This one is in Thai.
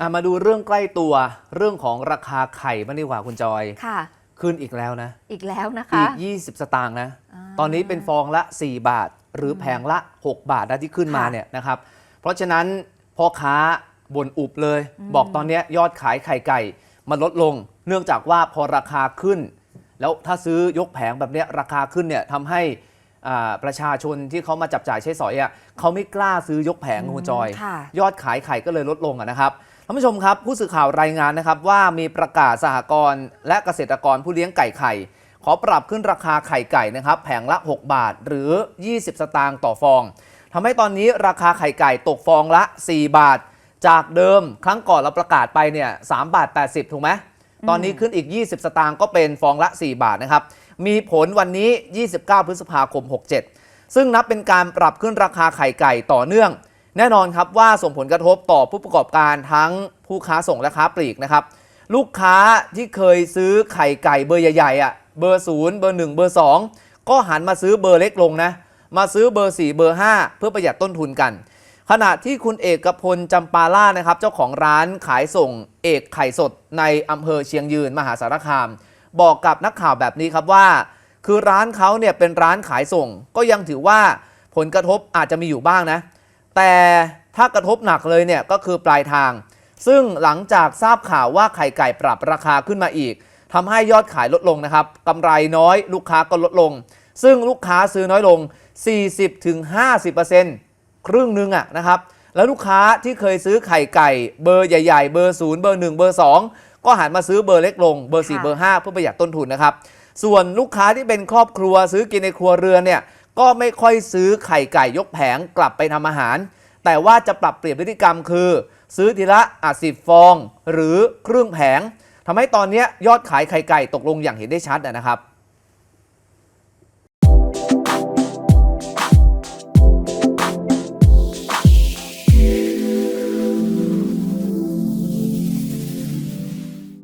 อะมาดูเรื่องใกล้ตัวเรื่องของราคาไข่บ้างดีกว่าคุณจอย ค่ะ ขึ้นอีกแล้วนะ อีกแล้วนะอีคะก20 สตางค์นะาตอนนี้เป็นฟองละ 4 บาท หรือแผงละ 6 บาทนะที่ขึ้นมาค่ะ เนี่ยนะครับ เพราะฉะนั้นพ่อค้าบ่นอุบเลย บอกตอนเนี้ยยอดขายไข่ไก่ มันลดลง เนื่องจากว่าพอราคาขึ้น แล้วถ้าซื้อยกแผงแบบเนี้ยราคาขึ้นเนี่ยทำให้อ่าประชาชนที่เขามาจับจ่ายใช้สอยอะเขาไม่กล้าซื้อยกแผงคุณจอย ค่ะ ยอดขายไข่ก็เลยลดลงอะนะครับท่านผู้ชมครับ ผู้สื่อข่าวรายงานนะครับว่ามีประกาศสหกรณ์และเกษตรกรผู้เลี้ยงไก่ไข่ ขอปรับขึ้นราคาไข่ไก่นะครับแผงละ 6 บาทหรือ 20 สตางค์ต่อฟองทำให้ตอนนี้ราคาไข่ไก่ตกฟองละ 4 บาท จากเดิมครั้งก่อนเราประกาศไปเนี่ย3บาท 80 ถูกไหมตอนนี้ขึ้นอีก 20 สตางค์ก็เป็นฟองละ 4 บาทนะครับมีผลวันนี้ 29 พฤษภาคม 67 ซึ่งนับเป็นการปรับขึ้นราคาไข่ไก่ต่อเนื่อง แน่นอนครับว่าส่งผลกระทบต่อผู้ประกอบการทั้งผู้ค้าส่งและค้าปลีกนะครับ ลูกค้าที่เคยซื้อไข่ไก่เบอร์ใหญ่ๆอะเบอร์ศูนย์เบอร์หนึ่งเบอร์สองก็หันมาซื้อเบอร์เล็กลงนะ มาซื้อเบอร์4เบอร์ 5 เพื่อประหยัดต้นทุนกัน ขณะที่คุณเอกพลจำปาล่านะครับ เจ้าของร้านขายส่งเอกไข่สดในอำเภอเชียงยืนมหาสารคาม บอกกับนักข่าวแบบนี้ครับว่า คือร้านเขาเนี่ยเป็นร้านขายส่ง ก็ยังถือว่าผลกระทบอาจจะมีอยู่บ้างนะ แต่ถ้ากระทบหนักเลยเนี่ยก็คือปลายทาง ซึ่งหลังจากทราบข่าวว่าไข่ไก่ปรับราคาขึ้นมาอีกทำให้ยอดขายลดลงนะครับกำไรน้อยลูกค้าก็ลดลง ซึ่งลูกค้าซื้อน้อยลง 40-50%ครึ่งหนึงอะนะครับ แล้วลูกค้าที่เคยซื้อไข่ไก่ เบอร์ใหญ่ๆ เบอร์0เบอร์1เบอร์2 ก็หันมาซื้อเบอร์เล็กลงเบอร์4ค่เบอร์5เพื่อประหยัดต้นทุนนะครับส่วนลูกค้าที่เป็นครอบครัวซื้อกินในครัวเรือนเนี่ย ก็ไม่ค่อยซื้อไข่ไก่ยกแผงกลับไปทำอาหาร แต่ว่าจะปรับเปลี่ยนพฤติกรรมคือ ซื้อทีละอาสิบฟอง หรือครึ่งแผงทำให้ตอนนี้ยอดขายไข่ไก่ตกลงอย่างเห็นได้ชัดนะครับ